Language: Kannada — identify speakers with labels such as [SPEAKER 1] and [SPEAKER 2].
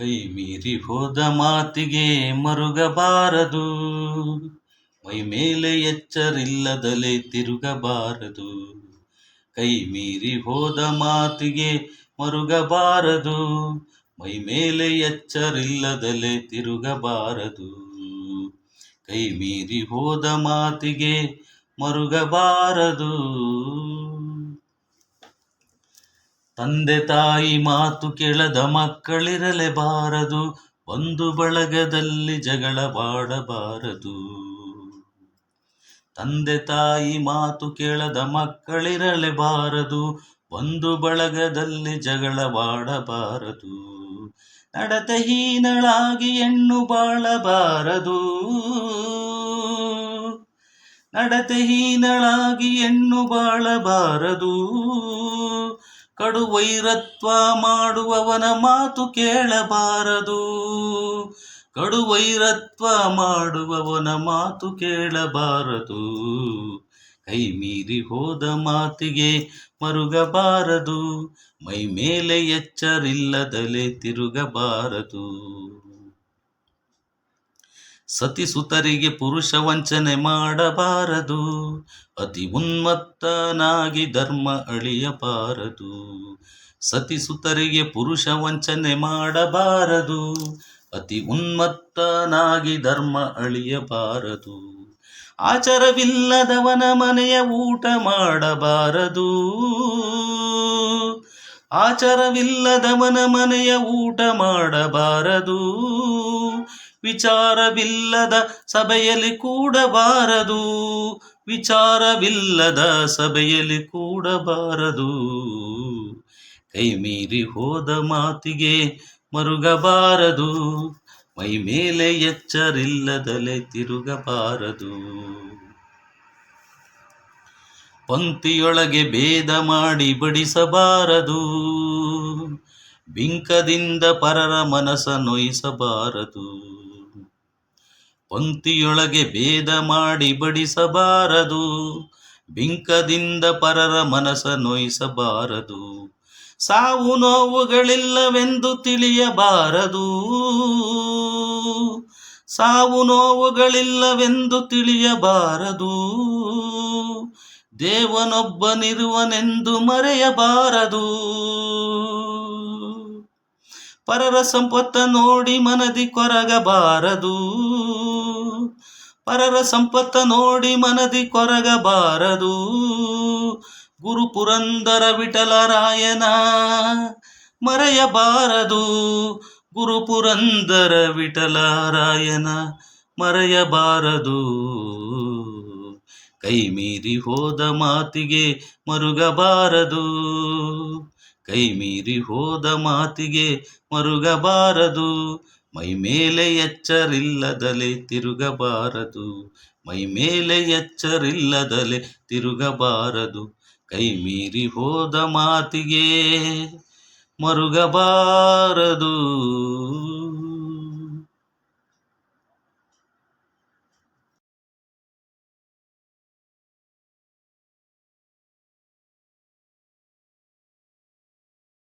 [SPEAKER 1] ಕೈ ಮೀರಿ ಹೋದ ಮಾತಿಗೆ ಮರುಗಬಾರದು. ಮೈ ಮೇಲೆ ಎಚ್ಚರಿಲ್ಲದಲೆ ತಿರುಗಬಾರದು. ಕೈ ಮೀರಿ ಹೋದ ಮಾತಿಗೆ ಮರುಗಬಾರದು. ಮೈ ಮೇಲೆ ಎಚ್ಚರಿಲ್ಲದಲೆ ತಿರುಗಬಾರದು. ಕೈ ಮೀರಿ ಹೋದ ಮಾತಿಗೆ ಮರುಗಬಾರದು. ತಂದೆ ತಾಯಿ ಮಾತು ಕೇಳದ ಮಕ್ಕಳಿರಲೇಬಾರದು ಒಂದು ಬಳಗದಲ್ಲಿ ಜಗಳವಾಡಬಾರದು ತಂದೆ ತಾಯಿ ಮಾತು ಕೇಳದ ಮಕ್ಕಳಿರಲೇಬಾರದು ಒಂದು ಬಳಗದಲ್ಲಿ ಜಗಳವಾಡಬಾರದು ನಡತೆಹೀನಳಾಗಿ ಹೆಣ್ಣು ಬಾಳಬಾರದು. ನಡತೆಹೀನಳಾಗಿ ಹೆಣ್ಣು ಬಾಳಬಾರದು. ಕಡು ವೈರತ್ವ ಮಾಡುವವನ ಮಾತು ಕೇಳಬಾರದು. ಕಡು ವೈರತ್ವ ಮಾಡುವವನ ಮಾತು ಕೇಳಬಾರದು. ಕೈ ಮೀರಿ ಹೋದ ಮಾತಿಗೆ ಮರುಗಬಾರದು. ಮೈ ಮೇಲೆ ಎಚ್ಚರಿಲ್ಲದಲೇ ತಿರುಗಬಾರದು. ಸತಿ ಸುತರಿಗೆ ಪುರುಷ ವಂಚನೆ ಮಾಡಬಾರದು. ಅತಿ ಉನ್ಮತ್ತನಾಗಿ ಧರ್ಮ ಅಳಿಯಬಾರದು. ಸತಿ ಸುತರಿಗೆ ಪುರುಷ ವಂಚನೆ ಮಾಡಬಾರದು. ಅತಿ ಉನ್ಮತ್ತನಾಗಿ ಧರ್ಮ ಅಳಿಯಬಾರದು. ಆಚಾರವಿಲ್ಲದವನ ಮನೆಯ ಊಟ ಮಾಡಬಾರದು. ಆಚಾರವಿಲ್ಲದವನ ಮನೆಯ ಊಟ ಮಾಡಬಾರದು. ವಿಚಾರವಿಲ್ಲದ ಸಭೆಯಲ್ಲಿ ಕೂಡಬಾರದು. ವಿಚಾರವಿಲ್ಲದ ಸಭೆಯಲ್ಲಿ ಕೂಡಬಾರದು. ಕೈ ಮೀರಿ ಹೋದ ಮಾತಿಗೆ ಮರುಗಬಾರದು. ಮೈ ಮೇಲೆ ಎಚ್ಚರಿಲ್ಲದಲೆ ತಿರುಗಬಾರದು. ಪಂಕ್ತಿಯೊಳಗೆ ಭೇದ ಮಾಡಿ ಬಡಿಸಬಾರದು. ಬಿಂಕದಿಂದ ಪರರ ಮನಸ ನೋಯಿಸಬಾರದು. ಪಂಕ್ತಿಯೊಳಗೆ ಭೇದ ಮಾಡಿ ಬಡಿಸಬಾರದು. ಬಿಂಕದಿಂದ ಪರರ ಮನಸ ನೋಯಿಸಬಾರದು. ಸಾವು ನೋವುಗಳಿಲ್ಲವೆಂದು ತಿಳಿಯಬಾರದು. ಸಾವು ನೋವುಗಳಿಲ್ಲವೆಂದು ತಿಳಿಯಬಾರದು. ದೇವನೊಬ್ಬನಿರುವನೆಂದು ಮರೆಯಬಾರದು. ಪರರ ಸಂಪತ್ತ ನೋಡಿ ಮನದಿ ಕೊರಗಬಾರದು. ಪರರ ಸಂಪತ್ತ ನೋಡಿ ಮನದಿ ಕೊರಗಬಾರದು. ಗುರು ಪುರಂದರ ವಿಠಲರಾಯನ ಮರೆಯಬಾರದು. ಗುರು ಪುರಂದರ ವಿಠಲರಾಯನ ಮರೆಯಬಾರದು. ಕೈ ಮೀರಿ ಹೋದ ಮಾತಿಗೆ ಮರುಗಬಾರದು. ಕೈ ಮೀರಿ ಹೋದ ಮಾತಿಗೆ ಮರುಗಬಾರದು. ಮೈ ಮೇಲೆ ಎಚ್ಚರಿಲ್ಲದಲೆ ತಿರುಗಬಾರದು. ಮೈ ಮೇಲೆ ಎಚ್ಚರಿಲ್ಲದಲೆ ತಿರುಗಬಾರದು. ಕೈ ಮೀರಿ ಹೋದ ಮಾತಿಗೆ ಮರುಗಬಾರದು.